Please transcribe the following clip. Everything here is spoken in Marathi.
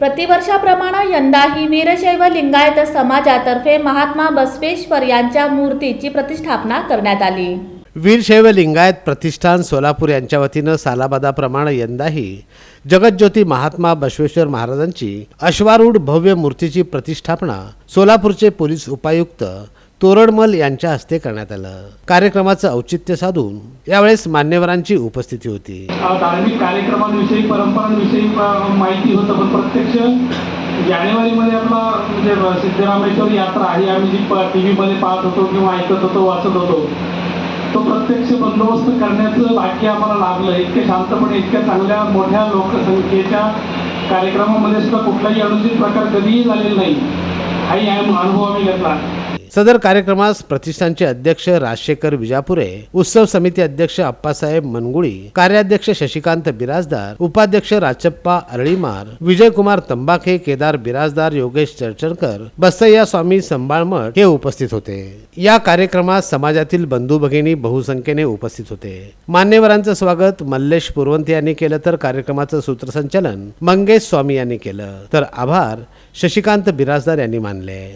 प्रतिवर्षाप्रमाणे यंदाही वीरशैव लिंगायत समाजातर्फे महात्मा बसवेश्वर यांच्या मूर्तीची प्रतिष्ठापना करण्यात आली. वीरशैव लिंगायत प्रतिष्ठान सोलापूर यांच्या वतीनं सालाबादाप्रमाणे यंदाही जगज्योती महात्मा बसवेश्वर महाराजांची अश्वारूढ भव्य मूर्तीची प्रतिष्ठापना सोलापूरचे पोलीस उपायुक्त तोरडमल यांच्या हस्ते करण्यात आलं. कार्यक्रमाचं औचित्य साधून यावेळेस मान्यवरांची उपस्थिती होती. धार्मिक कार्यक्रमांविषयी परंपरांविषयी माहिती होतं पण प्रत्यक्ष जानेवारीमध्ये आपला म्हणजे सिद्धरामेश्वर यात्रा आहे. आम्ही जी टी व्हीमध्ये पाहत होतो किंवा ऐकत होतो वाचत होतो तो प्रत्यक्ष बंदोबस्त करण्याचं भाग्य आम्हाला लाभलं. इतक्या शांतपणे इतक्या चांगल्या मोठ्या लोकसंख्येच्या कार्यक्रमामध्ये सुद्धा कुठलाही अनुचित प्रकार कधीही झालेला नाही. हाही अनुभव आम्ही घेतला. सदर कार्यक्रमास प्रतिष्ठानचे अध्यक्ष राजशेखर विजापुरे उत्सव समिती अध्यक्ष अप्पासाहेब मनगुळी कार्याध्यक्ष शशिकांत बिराजदार उपाध्यक्ष राचप्पा अरळीमार विजयकुमार तंबाखे केदार बिराजदार योगेश चर्चणकर बसय्या स्वामी संबाळमठ हे उपस्थित होते. या कार्यक्रमात समाजातील बंधू भगिनी बहुसंख्येने उपस्थित होते. मान्यवरांचं स्वागत मल्लेश पुरवंती यांनी केलं तर कार्यक्रमाचं सूत्रसंचालन मंगेश स्वामी यांनी केलं. तर आभार शशिकांत बिराजदार यांनी मानले.